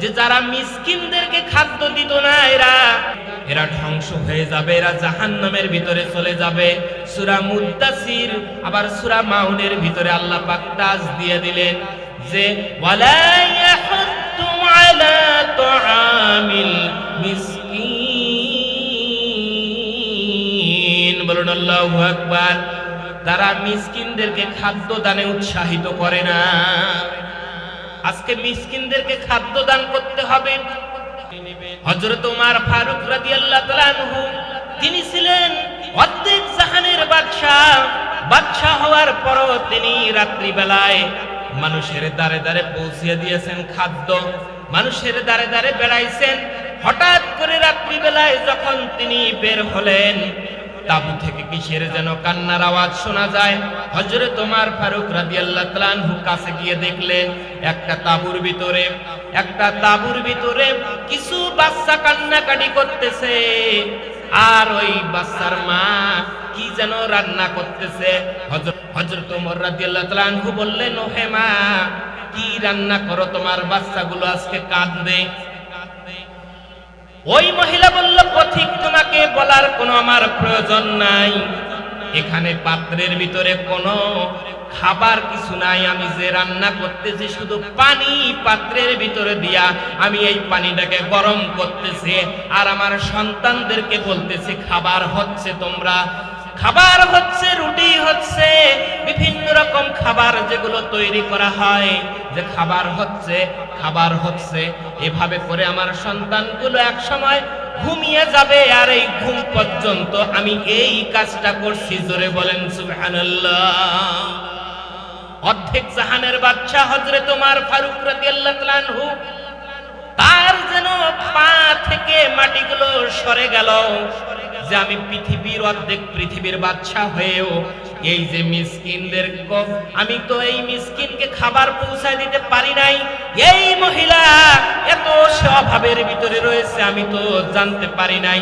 যে যারা মিসকিনদেরকে খাদ্য দিত না, এরা এরা ধ্বংস হয়ে যাবে, এরা জাহান্নামের ভিতরে চলে যাবে। সূরা মুদ্দাসির আবার সূরা মাউনের ভিতরে আল্লাহ পাক দিয়ে দিলেন যে তারা মিসকিনদেরকে খাদ্য দানে উৎসাহিত করে না। আজকে মিসকিনদেরকে খাদ্য দান করতে হবে। হযরত উমার ফারুক রাদিয়াল্লাহু তাআলা আনহু, তিনি ছিলেন অর্ধেক জাহানের বাদশাহ। বাদশাহ হওয়ার পরও তিনি রাত্রি বেলায় মানুষের দ্বারে দ্বারে পৌঁছিয়ে দিয়েছেন খাদ্য। মানুষের দ্বারে দ্বারে বেড়াইছেন। হঠাৎ করে রাত্রি বেলায় যখন তিনি বের হলেন তাবু থেকে কিসের যেন কান্নার আওয়াজ শোনা যায়? হজরে তোমার ফারুক রাদিয়াল্লাহু তাআলা আনহু কাছে গিয়ে দেখলেন, একটা তাবুর ভিতরে, একটা তাবুর ভিতরে কিছু বাচ্চা কান্নাকাটি করতেছে। আর ওই বাচ্চার মা কি যেন রান্না করতেছে? হজরত ওমর রাদিয়াল্লাহু তাআলা আনহু বললেন ও হে মা, কি রান্না করো? তোমার বাচ্চাগুলো আজকে কাঁদবে। ওই মহিলা বলল, পথিক তোমাকে বলার কোনো আমার প্রয়োজন নাই। এখানে পাত্রের ভিতরে কোনো খাবার কিছু নাই। আমি যে রান্না করতেছি শুধু পানি পাত্রের ভিতরে দিয়া আমি এই পানিটাকে গরম করতেছি। আর আমার সন্তানদেরকে বলতেছি, খাবার হচ্ছে তোমরা। খাবার হচ্ছে, রুটি হচ্ছে, বিভিন্ন রকম খাবার যেগুলো তৈরি করা হয়। যে খাবার হচ্ছে খাবার হচ্ছে। এভাবে করে আমার সন্তানগুলো এক সময় ঘুমিয়ে যাবে আর এই ঘুম পর্যন্ত আমি এই কাজটা করছি, জোরে বলেন সুবহানাল্লাহ। অর্ধেক জাহানের বাদশা হজরে তোমার ফারুক রাদিয়াল্লাহু তার যেন পা থেকে মাটিগুলো সরে গেল যে আমি পৃথিবীর অর্ধেক পৃথিবীর বাদশা হয়েও এই যে মিসকিনদের আমি তো এই মিসকিনকে খাবার পৌঁছায় দিতে পারি নাই। এই মহিলা এত স্বভাবের ভিতরে রয়েছে আমি তো জানতে পারি নাই।